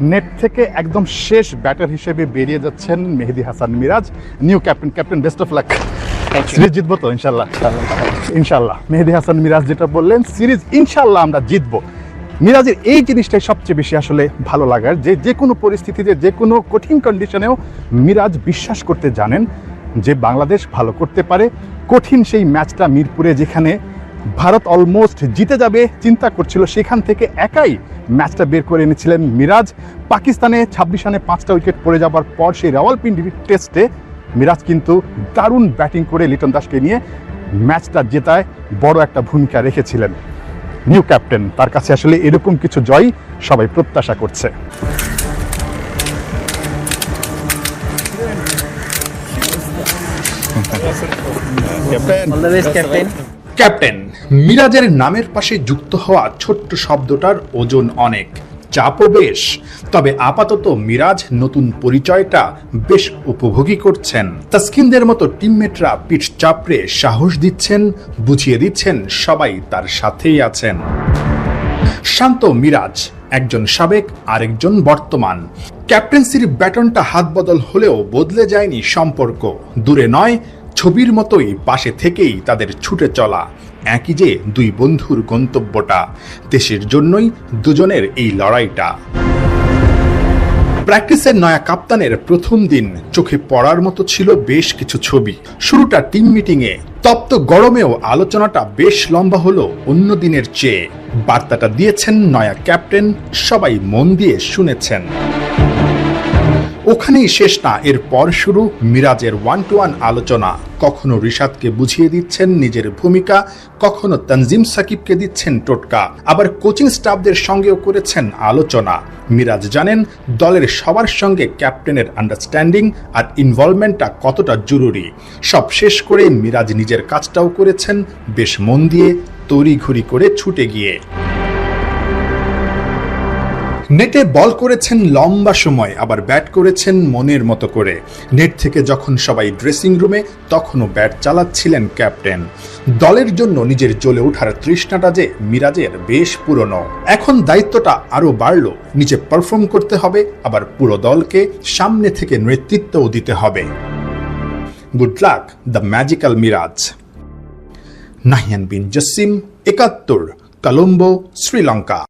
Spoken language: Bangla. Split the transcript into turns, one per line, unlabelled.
নেট থেকে একদম শেষ ব্যাটার হিসেবে বেরিয়ে যাচ্ছেন Mehedi Hasan Miraz new captain captain best of luck series জিতবো তো ইনশাল্লাহ। ইনশাল্লাহ। মেহেদি হাসান মিরাজ যেটা বললেন সিরিজ ইনশাল্লাহ আমরা জিতবো। মিরাজের এই জিনিসটাই সবচেয়ে বেশি আসলে ভালো লাগার যে যে কোনো পরিস্থিতিতে যে কোনো কঠিন কন্ডিশনেও মিরাজ বিশ্বাস করতে জানেন যে বাংলাদেশ ভালো করতে পারে। কঠিন সেই ম্যাচটা মিরপুরে যেখানে ভারত অলমোস্ট জিতে যাবে, চিন্তা করছিল সেখান থেকে একাই ম্যাচটা বের করে এনেছিলেন মিরাজ। পাকিস্তানে ছাব্বিশ রানে পাঁচটা উইকেট পড়ে যাবার পর সেই রাওয়ালপিন্ডি টেস্টে মিরাজ কিন্তু দারুণ ব্যাটিং করে লিটন দাসকে নিয়ে ম্যাচটা জেতায় বড় একটা ভূমিকা রেখেছিলেন নিউ ক্যাপ্টেন তার কাছে আসলে এরকম কিছু জয় সবাই প্রত্যাশা করছে।
Captain
captain. মিরাজের নামের পাশে যুক্ত হওয়া ছোট্ট শব্দটার ওজন অনেক। চাপও বেশ, তবে আপাতত মিরাজ নতুন পরিচয়টা বেশ উপভোগী করছেন। তাস্কিনদের মতো টিমমেটরা পিঠ চাপড়ে সাহস দিচ্ছেন, বুঝিয়ে দিচ্ছেন সবাই তার সাথেই আছেন। শান্ত মিরাজ, একজন সাবেক, আরেকজন বর্তমান। ক্যাপ্টেন্সির ব্যাটনটা হাত বদল হলেও বদলে যায়নি সম্পর্ক। দূরে নয় ছবির মতোই পাশে থেকেই তাদের ছুটে চলা। একই যে দুই বন্ধুর গন্তব্যটা, দেশের জন্যই দুজনের এই লড়াইটা। প্র্যাকটিসের নয়া কাপ্তানের প্রথম দিন চোখে পড়ার মতো ছিল বেশ কিছু ছবি। শুরুটা টিম মিটিংয়ে, তপ্ত গরমেও আলোচনাটা বেশ লম্বা হলো অন্য দিনের চেয়ে। বার্তাটা দিয়েছেন নয়া ক্যাপ্টেন, সবাই মন দিয়ে শুনেছেন। ওখানেই শেষ না। এরপর শুরু মিরাজের ওয়ান টু ওয়ান আলোচনা। কখনো রিশাদকে বুঝিয়ে দিচ্ছেন নিজের ভূমিকা, কখনো তানজিম সাকিবকে দিচ্ছেন টোটকা। আবার কোচিং স্টাফদের সঙ্গেও করেছেন আলোচনা। মিরাজ জানেন, দলের সবার সঙ্গে ক্যাপ্টেনের আন্ডারস্ট্যান্ডিং আর ইনভলভমেন্টটা কতটা জরুরি। সব শেষ করে মিরাজ নিজের কাজটাও করেছেন, বেশ মন দিয়ে তড়িঘড়ি করে ছুটে গিয়ে। নেটে বল করেছেন লম্বা সময়, আবার ব্যাট করেছেন মনের মতো করে। নেট থেকে যখন সবাই ড্রেসিং রুমে তখনও ব্যাট চালাচ্ছিলেন ক্যাপ্টেন। দলের জন্য নিজের জ্বলে ওঠার তৃষ্ণাটা যে মিরাজের বেশ পুরনো। এখন দায়িত্বটা আরও বাড়ল নিজে পারফর্ম করতে হবে, আবার পুরো দলকে সামনে থেকে নেতৃত্বও দিতে হবে। Good luck the magical Miraz Nahiyan Bin Jasim, একাত্তর, কলম্বো, শ্রীলঙ্কা।